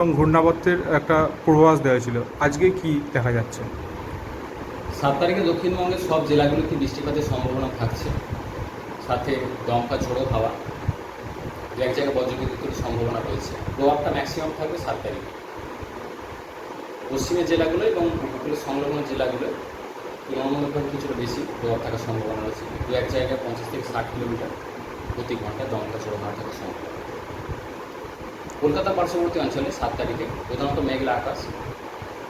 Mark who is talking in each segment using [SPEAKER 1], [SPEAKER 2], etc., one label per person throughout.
[SPEAKER 1] এবং ঘূর্ণাবর্তের একটা পূর্বাভাস দেওয়া হয়েছিল আজকে কি দেখা যাচ্ছে?
[SPEAKER 2] সাত তারিখে দক্ষিণবঙ্গের সব জেলাগুলোতে বৃষ্টিপাতের সম্ভাবনা থাকছে। সাথে দমকা ঝোড়ো হাওয়া এক জায়গায় বজ্রবিদ্যুতের সম্ভাবনা রয়েছে। প্রভাবটা ম্যাক্সিমাম থাকবে সাত তারিখে। পশ্চিমের জেলাগুলো এবং উপকূলের সংলগ্ন জেলাগুলো তুলনামূলকভাবে কিছুটা বেশি প্রভাব থাকার সম্ভাবনা রয়েছে। দু এক জায়গায় পঞ্চাশ থেকে ষাট কিলোমিটার প্রতি ঘন্টায় দমকা ঝোড়ো হাওয়া থাকার সম্ভাবনা। কলকাতা পার্শ্ববর্তী অঞ্চলে সাত তারিখে প্রধানত মেঘলা আকাশ।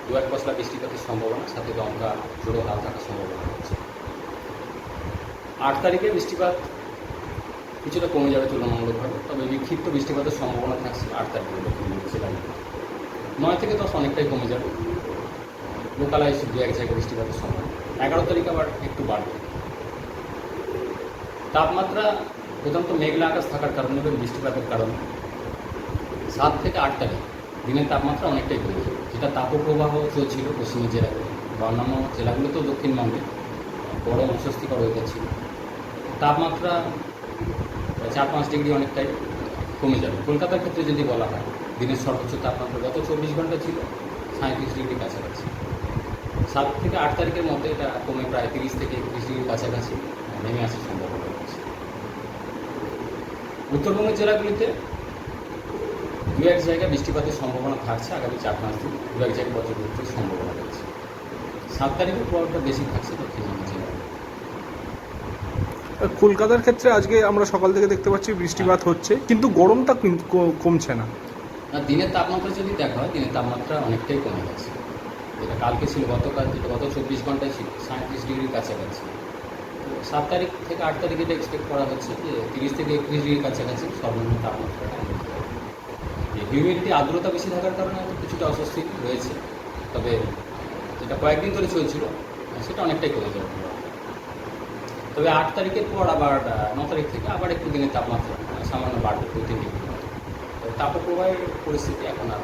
[SPEAKER 2] দু এক পশলা বৃষ্টিপাতের সম্ভাবনা, সাথে দমকা জোড়ো হাল থাকার সম্ভাবনা রয়েছে। আট তারিখে বৃষ্টিপাত কিছুটা কমে যাবে তুলনামূলকভাবে, তবে বিক্ষিপ্ত বৃষ্টিপাতের সম্ভাবনা থাকছে আট তারিখে নয় থেকে দশ অনেকটাই কমে যাবে। লোকালাইজ দু এক জায়গায় বৃষ্টিপাতের সম্ভাবনা। এগারো তারিখ আবার একটু বাড়বে। তাপমাত্রা প্রধানত মেঘলা আকাশ থাকার কারণে এবং বৃষ্টিপাতের কারণে সাত থেকে আট তারিখ দিনের তাপমাত্রা অনেকটাই কমে যেটা তাপপ্রবাহ চলছিল পশ্চিমের জেলাগুলো বা অন্যান্য জেলাগুলোতেও দক্ষিণবঙ্গে। বড় অস্বস্তিকর ওয়েদার ছিল। তাপমাত্রা চার পাঁচ ডিগ্রি অনেকটাই কমে যাবে। কলকাতার ক্ষেত্রে যদি বলা হয়, দিনের সর্বোচ্চ তাপমাত্রা গত চব্বিশ ঘণ্টা ছিল সাঁত্রিশ ডিগ্রি কাছাকাছি। সাত থেকে আট তারিখের মধ্যে এটা কমে প্রায় তিরিশ থেকে একত্রিশ ডিগ্রির কাছাকাছি। নেমে আসার সম্ভাবনা রয়েছে। উত্তরবঙ্গের জেলাগুলিতে দু এক জায়গায় বৃষ্টিপাতের সম্ভাবনা থাকছে আগামী চার পাঁচ দিন দু এক জায়গায় বজ্রবিদ্যুতের সম্ভাবনা রয়েছে। সাত তারিখের প্রভাবটা বেশি থাকছে দক্ষিণবঙ্গ জেলায়।
[SPEAKER 1] কলকাতার ক্ষেত্রে আজকে আমরা সকাল থেকে দেখতে পাচ্ছি বৃষ্টিপাত হচ্ছে কিন্তু গরমটা কমছে না।
[SPEAKER 2] আর দিনের তাপমাত্রা যদি দেখা হয় দিনের তাপমাত্রা অনেকটাই কমে গেছে। যেটা কালকে ছিল গতকাল যেটা গত চব্বিশ ঘন্টায় ছিল সাঁত্রিশ ডিগ্রির কাছাকাছি। তো সাত তারিখ থেকে আট তারিখ এটা এক্সপেক্ট করা হচ্ছে যে তিরিশ থেকে একত্রিশ ডিগ্রির কাছাকাছি সর্বনিম্ন তাপমাত্রাটা। হিউমিডিটি আর্দ্রতা বেশি থাকার কারণে কিছুটা অস্বস্তি রয়েছে। তবে যেটা কয়েকদিন ধরে চলছিল, সেটা অনেকটাই কমে যাবে তবে আট তারিখের পর আবার ন তারিখ থেকে আবার একটু দিনের তাপমাত্রা সামান্য বাড়বে দু তিন ডিগ্রি তাপপ্রবাহের পরিস্থিতি এখন আর